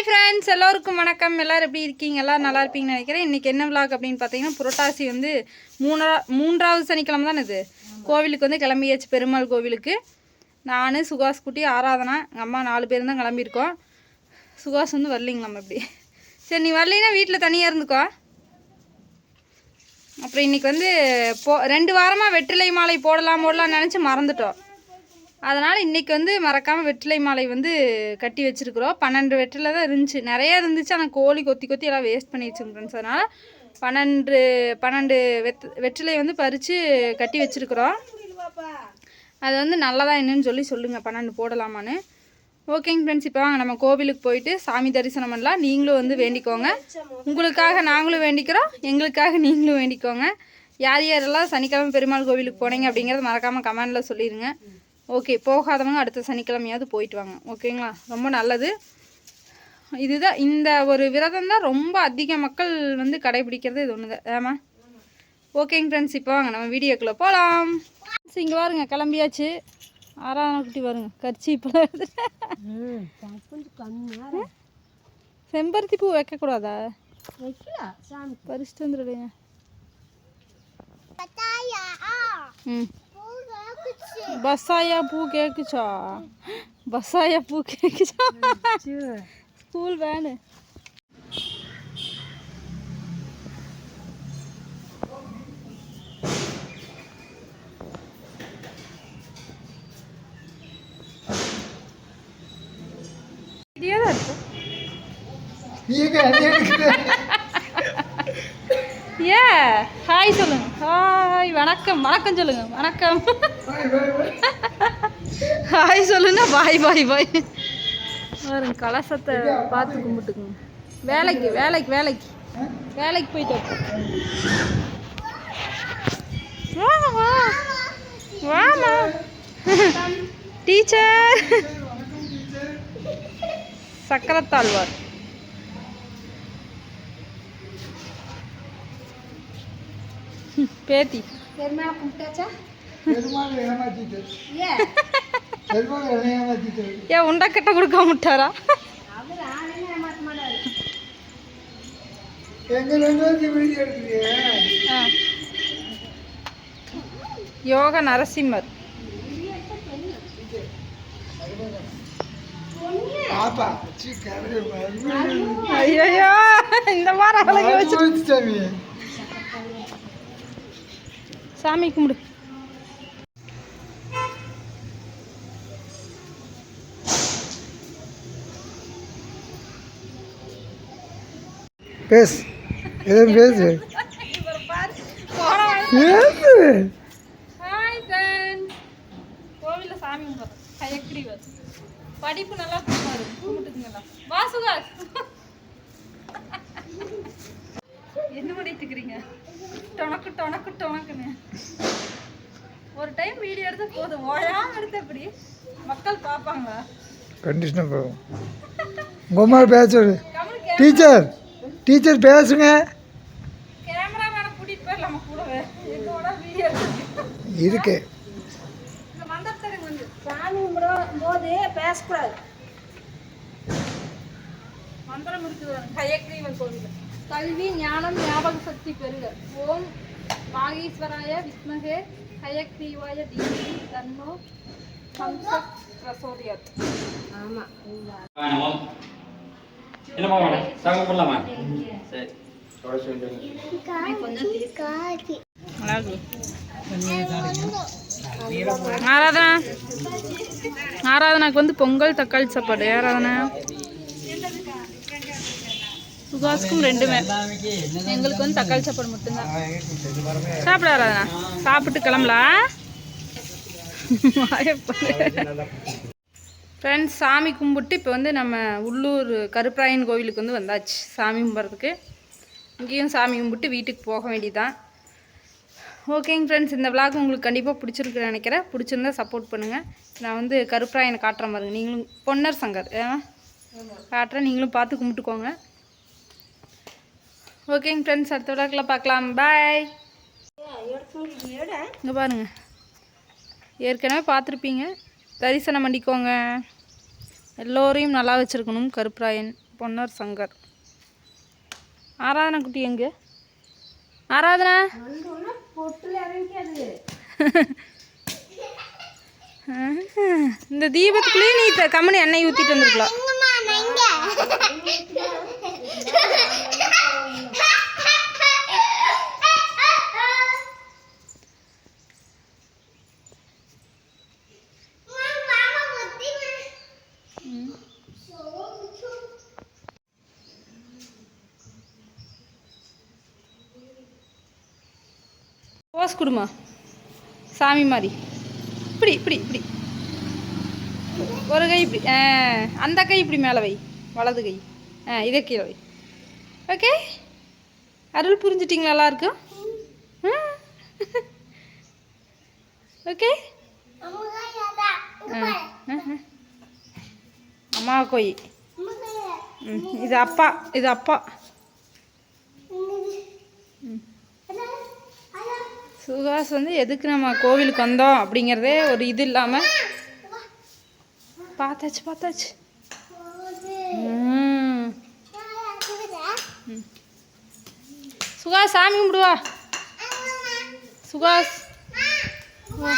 Hi friends எல்லோருக்கும் வணக்கம். எல்லோரும் எப்படி இருக்கீங்க எல்லோரும் நல்லா இருப்பீங்கன்னு நினைக்கிறேன். இன்றைக்கி என்ன விளாக் அப்படின்னு பார்த்தீங்கன்னா புரட்டாசி வந்து மூணா மூன்றாவது சனிக்கிழமை தானே இது? கோவிலுக்கு வந்து கிளம்பியாச்சு பெருமாள் கோவிலுக்கு. நான் சுகாஸ் குட்டி ஆராதனா எங்கள் அம்மா நாலு பேர் தான் கிளம்பியிருக்கோம். சுகாஸ் வந்து வரலிங்களாம் எப்படி? சரி நீ வரலைன்னா வீட்டில் தனியாக இருந்துக்கோ. அப்புறம் இன்றைக்கி வந்து போ ரெண்டு வாரமாக வெற்றிலை மாலை போடலாம் போடலாம்னு நினச்சி மறந்துட்டோம். அதனால் இன்றைக்கி வந்து மறக்காமல் வெற்றிலை மாலை வந்து கட்டி வச்சுருக்குறோம். பன்னெண்டு வெற்றிலை தான் இருந்துச்சு. நிறையா இருந்துச்சு. ஆனால் கோழி கொத்தி கொத்தி எல்லாம் வேஸ்ட் பண்ணி வச்சுருங்க ஃப்ரெண்ட்ஸ் அதனால் பன்னெண்டு பன்னெண்டு வெத் வெற்றிலை வந்து பறித்து கட்டி வச்சுருக்குறோம். அது வந்து நல்லதா என்னன்னு சொல்லி சொல்லுங்கள் பன்னெண்டு போடலாமான்னு. ஓகேங்க ஃப்ரெண்ட்ஸ் இப்போ வாங்க. நம்ம கோவிலுக்கு போயிட்டு சாமி தரிசனம் பண்ணலாம். நீங்களும் வந்து வேண்டிக்கோங்க. உங்களுக்காக நாங்களும் வேண்டிக்கிறோம். எங்களுக்காக நீங்களும் வேண்டிக்கோங்க. யார் யாரெல்லாம் சனிக்கிழமை பெருமாள் கோவிலுக்கு போனீங்க அப்படிங்கிறத மறக்காமல் கமெண்டில் சொல்லிடுங்க ஓகே போகாதவங்க அடுத்த சனிக்கிழமையாவது போயிட்டு வாங்க. ஓகேங்களா? ரொம்ப நல்லது. இதுதான் இந்த ஒரு விரதம் தான் ரொம்ப அதிக மக்கள் வந்து கடைபிடிக்கிறது இது ஒன்று தான் ஆமாம் ஓகேங்க ஃப்ரெண்ட்ஸ் இப்போ வாங்க நம்ம வீடியோக்குள்ளே போகலாம் இங்கே பாருங்க கிளம்பியாச்சு. ஆறாவது குட்டி பாருங்க கரிச்சி இப்போ செம்பருத்தி பூ வைக்கக்கூடாதா? பறிச்சுட்டு வந்துடுங்க ம். பஸ்ஸாயா பூ கேக்குச்சா பஸ்ஸாயா பூ கேக்குச்சா ஸ்கூல் வேனு ஏ ஹாய் சொல்லுங்க ஹாய் வணக்கம் வணக்கம் சொல்லுங்க வணக்கம் ஹாய் சொல்லுங்க பாய் பாய் பாய் பாருங்க கலசத்தை பார்த்து கும்பிட்டுக்குங்க. வேலைக்கு வேலைக்கு வேலைக்கு. வேலைக்கு போயிட்டு வாமா. டீச்சர். சக்கரத்தாழ்வார். பேத்தி. பெருமாள் கும்பிட்டாச்சா? ஏன்? உண்டக்கட்டை கொடுக்க முட்டாரா. யோக நரசிம்மர். ஐயோ இந்த மாதிரி அழகு வச்சு சாமி கும்பிடு. பேசு. எதுவும் பேசு. பேசு. படிப்பு நல்லா வா சுகாஷ் என்ன பண்ணிட்டு இருக்கிறீங்க? டொனக்கு டொனக்கு டொனக்குன்னு ஒரு டைம் வீடியோ எடுத்து போதும். ஓயாம எடுத்த எப்படி? மக்கள் பார்ப்பாங்களா? கண்டிஷனாக போகும். உங்கள் அம்மா டீச்சர். டீச்சர் பேசுங்க. இருக்கு. சாமி கும்பிடும் போது பேசக்கூடாது. மந்திரம் இருக்குது கயக்ரீவன் கோவில் கல்வி ஞானம் ஞாபக சக்தி பெருக ஓம் மாகீஸ்வராய வித்மகே கயக்ரீவாய தீபி தன்னோ ஹம்ச பிரசோதியாத். ஆமாம் என்னமா வேணும் சங்கம் பண்ணலாமா சரி. ஆராதனா? ஆராதனாக்கு வந்து பொங்கல் தக்காளி சாப்பாடு. ஆராதனா? சுகாஸுக்கும் ரெண்டுமே. எங்களுக்கு வந்து தக்காளி சாப்பாடு மட்டும்தான். சாப்பிட ஆராதனா. சாப்பிட்டு கிளம்பலாம் ஃப்ரெண்ட்ஸ் சாமி கும்பிட்டு இப்போ வந்து நம்ம உள்ளூர் கருப்பராயன் கோவிலுக்கு வந்து வந்தாச்சு. சாமி கும்பிட்றதுக்கு இங்கேயும் சாமி கும்பிட்டு வீட்டுக்கு போக வேண்டியதுதான். ஓகேங்க ஃப்ரெண்ட்ஸ் இந்த vlog உங்களுக்கு கண்டிப்பாக பிடிச்சிருக்குன்னு நினைக்கிறேன். பிடிச்சிருந்தா சப்போர்ட் பண்ணுங்கள் நான் வந்து கருப்பராயனை காட்டுறேன் பாருங்க நீங்களும் பொன்னர் சங்கர். காட்டுறேன். நீங்களும் பார்த்து கும்பிட்டுக்கோங்க. ஓகேங்க ஃப்ரெண்ட்ஸ் அடுத்த விளாக்கில் பார்க்கலாம். பாய் இங்கே பாருங்க. ஏற்கனவே பார்த்துருப்பீங்க. தரிசனம் பண்ணிக்கோங்க. எல்லோரையும் நல்லா வச்சுருக்கணும். கருப்பராயன் பொன்னர் சங்கர். ஆராதனா குட்டி எங்க? ஆராதனா? இந்த தீபத்துக்குள்ளேயே நீ த- எண்ணெய் ஊற்றிட்டு வந்துருக்கலாம். போஸ் கொடுமா? சாமி மாதிரி. இப்படி இப்படி இப்படி. ஒரு கை இப்படி. ஆ அந்த கை இப்படி மேலே வை. வலது கை. ஆ இதை கீழே வை. ஓகே? அருள் புரிஞ்சிட்டிங்களா எல்லாருக்கும்? ஓகே? அம்மா கோய். ம் இது அப்பா இது அப்பா. ம். சுகாஸ் வந்து எதுக்கு நம்ம கோவிலுக்கு வந்தோம் அப்படிங்கிறதே ஒரு இது இல்லாமல் பார்த்தாச்சு பார்த்தாச்சு. சுகாஸ் சாமி கும்பிடுவா. சுகாஸ். வா.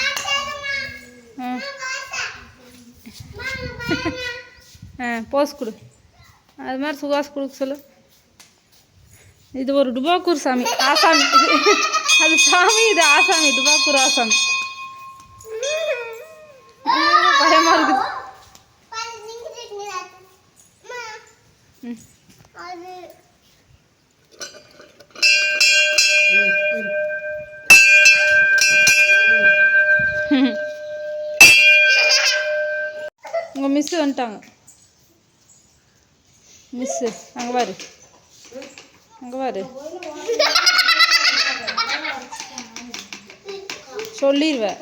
ஆ. ஆ போஸ் கொடு. அது மாதிரி சுகாஸ் கொடுக்க சொல்லு. இது ஒரு டுபாக்கூர் சாமி. ஆசாமி. இது அது சாமி இது ஆசாமி டுபாக்கூர் ஆசாமி. பயமா இருக்குது. உங்க மிஸ் வந்துட்டாங்க. மிஸ்ஸு அங்கே பாரு. அங்கே பாரு. சொல்லிடுவேன்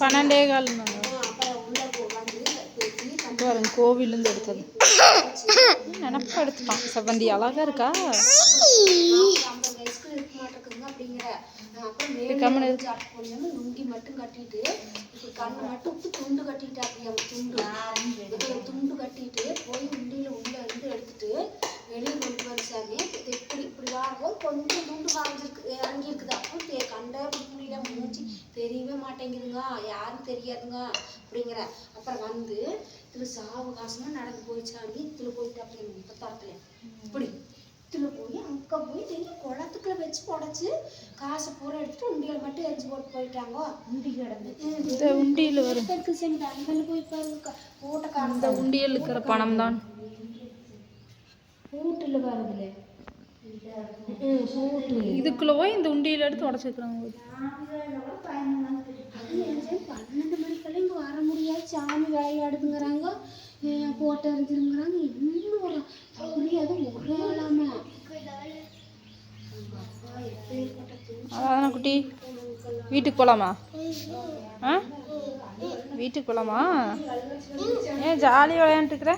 பன்னெண்டு கால் பாருங்க கோவிலேருந்து எடுத்தது. நினப்பா எடுத்துப்பான்? செவந்தி அழகா இருக்கா? வயசுக்கு இருக்க மாட்டேங்குங்க அப்படிங்கிற. அப்புறம் மேலே ஜாட் லுங்கி மட்டும் கட்டிட்டு இப்போ கண்ணை மட்டும் விட்டு துண்டு கட்டிட்டு அப்படியே துண்டு. இப்போ துண்டு கட்டிட்டு போய் உண்டியில உள்ள இருந்து எடுத்துட்டு வெளியே கொண்டு வந்து சாமி இது இப்படி இப்படி வரும்போது கொஞ்சம் துண்டு வரைஞ்சிருக்கு இறங்கி இருக்குது அப்போ தெ கண்டே முடியல மூச்சு தெரியவே மாட்டேங்குதுங்க. யாரும் தெரியாதுங்க அப்படிங்கிற. அப்புறம் வந்து இதில் சாவகாசமாக நடந்து போய் சாமி இதில் போயிட்டு அப்படியே முப்பத்தாரத்துல இப்படி இதில் போய் அங்கே போய் எங்கே குளத்துக்குள்ள வச்சு புடச்சி காசை பூரா எடுத்துட்டு உண்டியல் மட்டும் எரிஞ்சு போட்டு போயிட்டாங்க. உண்டி கிடந்து. இந்த உண்டியல் வரும். அங்கே போய் பாருங்க போட்ட இந்த உண்டியல் இருக்கிற பணம் தான். பூட்டில் வருதுல இதுக்குள்ள போய் இந்த உண்டியல் எடுத்து உடச்சிக்கிறாங்க பன்னெண்டு மணிக்கெல்லாம் இங்கே வர முடியாது சாமி விளையாடுதுங்கிறாங்க போட்டு எறிஞ்சிருங்கிறாங்க இன்னும் ஒரு புரியாது ஒரே ஆளாம. அதான் குட்டி. வீட்டுக்கு போகலாமா ஆ? வீட்டுக்கு போகலாமா ஏன் ஜாலியாக விளையாண்டுருக்குற